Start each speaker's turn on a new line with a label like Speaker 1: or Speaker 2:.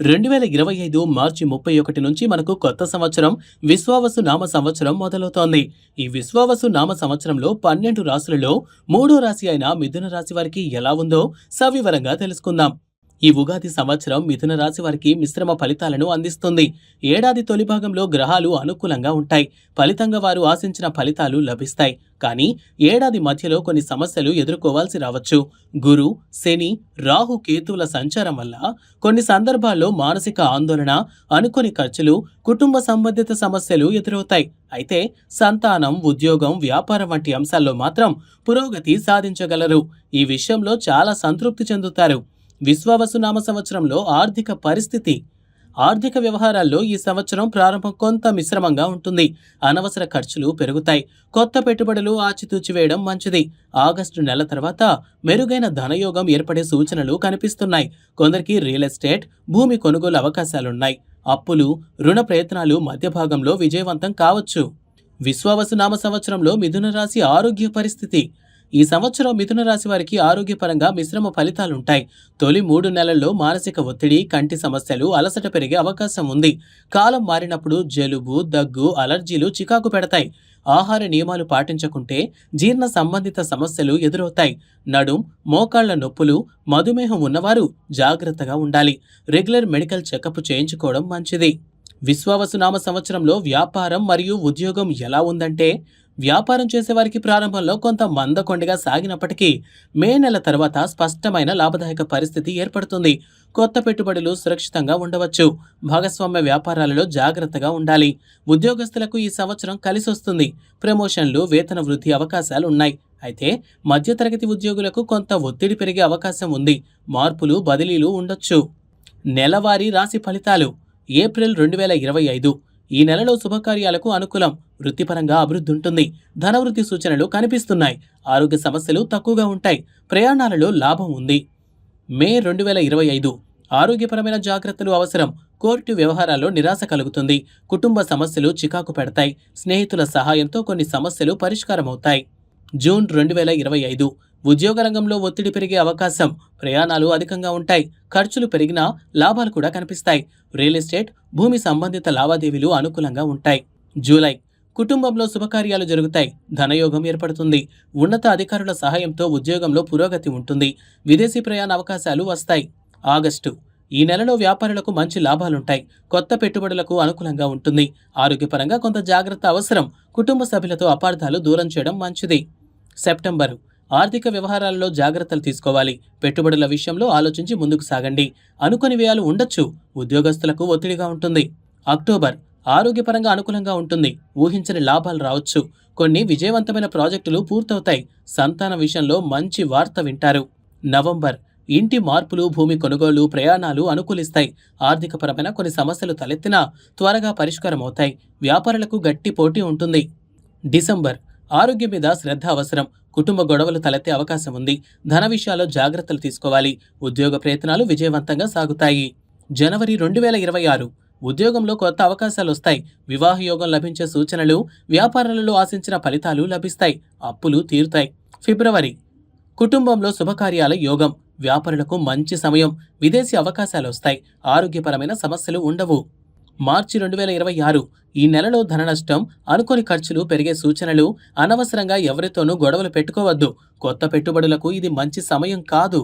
Speaker 1: రెండు వేల ఇరవై ఐదు మార్చి ముప్పై ఒకటి నుంచి మనకు కొత్త సంవత్సరం విశ్వావసు నామ సంవత్సరం మొదలవుతోంది. ఈ విశ్వావసు నామ సంవత్సరంలో పన్నెండు రాశులలో మూడో రాశి అయిన మిథున రాశి వారికి ఎలా ఉందో సవివరంగా తెలుసుకుందాం. ఈ ఉగాది సంవత్సరం మిథున రాశి వారికి మిశ్రమ ఫలితాలను అందిస్తుంది. ఏడాది తొలి భాగంలో గ్రహాలు అనుకూలంగా ఉంటాయి. ఫలితంగా వారు ఆశించిన ఫలితాలు లభిస్తాయి. కానీ ఏడాది మధ్యలో కొన్ని సమస్యలు ఎదుర్కోవాల్సి రావచ్చు. గురు శని రాహు కేతువుల సంచారం వల్ల కొన్ని సందర్భాల్లో మానసిక ఆందోళన అనుకోని ఖర్చులు కుటుంబ సంబంధిత సమస్యలు ఎదురవుతాయి. అయితే సంతానం ఉద్యోగం వ్యాపారం వంటి అంశాల్లో మాత్రం పురోగతి సాధించగలరు. ఈ విషయంలో చాలా సంతృప్తి చెందుతారు. విశ్వావసునామ సంవత్సరంలో ఆర్థిక పరిస్థితి ఆర్థిక వ్యవహారాల్లో ఈ సంవత్సరం ప్రారంభం కొంత మిశ్రమంగా ఉంటుంది. అనవసర ఖర్చులు పెరుగుతాయి. కొత్త పెట్టుబడులు ఆచితూచి వేయడం మంచిది. ఆగస్టు నెల తర్వాత మెరుగైన ధనయోగం ఏర్పడే సూచనలు కనిపిస్తున్నాయి. కొందరికి రియల్ ఎస్టేట్ భూమి కొనుగోలు అవకాశాలున్నాయి. అప్పులు రుణ ప్రయత్నాలు మధ్య భాగంలో విజయవంతం కావచ్చు. విశ్వావసునామ సంవత్సరంలో మిథున రాశి ఆరోగ్య పరిస్థితి ఈ సంవత్సరం మిథున రాశి వారికి ఆరోగ్యపరంగా మిశ్రమ ఫలితాలుంటాయి. తొలి మూడు నెలల్లో మానసిక ఒత్తిడి కంటి సమస్యలు అలసట పెరిగే అవకాశం ఉంది. కాలం మారినప్పుడు జలుబు దగ్గు అలర్జీలు చికాకు పెడతాయి. ఆహార నియమాలు పాటించకుంటే జీర్ణ సంబంధిత సమస్యలు ఎదురవుతాయి. నడుం మోకాళ్ళ నొప్పులు మధుమేహం ఉన్నవారు జాగ్రత్తగా ఉండాలి. రెగ్యులర్ మెడికల్ చెకప్ చేయించుకోవడం మంచిది. విశ్వావసునామ సంవత్సరంలో వ్యాపారం మరియు ఉద్యోగం ఎలా ఉందంటే వ్యాపారం చేసేవారికి ప్రారంభంలో కొంత మందకొండగా సాగినప్పటికీ మే నెల తర్వాత స్పష్టమైన లాభదాయక పరిస్థితి ఏర్పడుతుంది. కొత్త పెట్టుబడులు సురక్షితంగా ఉండవచ్చు. భాగస్వామ్య వ్యాపారాలలో జాగ్రత్తగా ఉండాలి. ఉద్యోగస్తులకు ఈ సంవత్సరం కలిసి వస్తుంది. ప్రమోషన్లు వేతన వృద్ధి అవకాశాలు ఉన్నాయి. అయితే మధ్యతరగతి ఉద్యోగులకు కొంత ఒత్తిడి పెరిగే అవకాశం ఉంది. మార్పులు బదిలీలు ఉండొచ్చు. నెలవారీ రాశి ఫలితాలు. ఏప్రిల్ రెండు వేల ఇరవై ఐదు. ఈ నెలలో శుభకార్యాలకు అనుకూలం. వృత్తిపరంగా అభివృద్ధి ఉంటుంది. ధనవృద్ధి సూచనలు కనిపిస్తున్నాయి. ఆరోగ్య సమస్యలు తక్కువగా ఉంటాయి. ప్రయాణాలలో లాభం ఉంది. మే రెండు వేల ఇరవై ఐదు. ఆరోగ్యపరమైన జాగ్రత్తలు అవసరం. కోర్టు వ్యవహారాల్లో నిరాశ కలుగుతుంది. కుటుంబ సమస్యలు చికాకు పెడతాయి. స్నేహితుల సహాయంతో కొన్ని సమస్యలు పరిష్కారమవుతాయి. జూన్ రెండు వేల ఇరవై ఐదు. ఉద్యోగ రంగంలో ఒత్తిడి పెరిగే అవకాశం. ప్రయాణాలు అధికంగా ఉంటాయి. ఖర్చులు పెరిగినా లాభాలు కూడా కనిపిస్తాయి. రియల్ ఎస్టేట్ భూమి సంబంధిత లావాదేవీలు అనుకూలంగా ఉంటాయి. జూలై కుటుంబంలో శుభకార్యాలు జరుగుతాయి. ధనయోగం ఏర్పడుతుంది. ఉన్నత అధికారుల సహాయంతో ఉద్యోగంలో పురోగతి ఉంటుంది. విదేశీ ప్రయాణ అవకాశాలు వస్తాయి. ఆగస్టు. ఈ నెలలో వ్యాపారులకు మంచి లాభాలుంటాయి. కొత్త పెట్టుబడులకు అనుకూలంగా ఉంటుంది. ఆరోగ్యపరంగా కొంత జాగ్రత్త అవసరం. కుటుంబ సభ్యులతో అపార్థాలు దూరం చేయడం మంచిది. సెప్టెంబరు. ఆర్థిక వ్యవహారాలలో జాగ్రత్తలు తీసుకోవాలి. పెట్టుబడుల విషయంలో ఆలోచించి ముందుకు సాగండి. అనుకోని వ్యయాలు ఉండొచ్చు. ఉద్యోగస్తులకు ఒత్తిడిగా ఉంటుంది. అక్టోబర్. ఆరోగ్యపరంగా అనుకూలంగా ఉంటుంది. ఊహించని లాభాలు రావచ్చు. కొన్ని విజయవంతమైన ప్రాజెక్టులు పూర్తవుతాయి. సంతాన విషయంలో మంచి వార్త వింటారు. నవంబర్. ఇంటి మార్పులు భూమి కొనుగోలు ప్రయాణాలు అనుకూలిస్తాయి. ఆర్థికపరమైన కొన్ని సమస్యలు తలెత్తినా త్వరగా పరిష్కారం అవుతాయి వ్యాపారులకు గట్టి పోటీ ఉంటుంది. డిసెంబర్. ఆరోగ్యం మీద శ్రద్ధ అవసరం. కుటుంబ గొడవలు తలెత్తే అవకాశం ఉంది. ధన విషయాల్లో జాగ్రత్తలు తీసుకోవాలి. ఉద్యోగ ప్రయత్నాలు విజయవంతంగా సాగుతాయి. జనవరి రెండు వేల ఇరవై ఆరు. ఉద్యోగంలో కొత్త అవకాశాలు వస్తాయి వివాహ యోగం లభించే సూచనలు వ్యాపారాలలో ఆశించిన ఫలితాలు లభిస్తాయి. అప్పులు తీరుతాయి. ఫిబ్రవరి కుటుంబంలో శుభకార్యాల యోగం. వ్యాపారులకు మంచి సమయం. విదేశీ అవకాశాలు వస్తాయి ఆరోగ్యపరమైన సమస్యలు ఉండవు. మార్చి రెండు వేల ఇరవై ఆరు. ఈ నెలలో ధన నష్టం అనుకోని ఖర్చులు పెరిగే సూచనలు అనవసరంగా ఎవరితోనూ గొడవలు పెట్టుకోవద్దు. కొత్త పెట్టుబడులకు ఇది మంచి సమయం కాదు.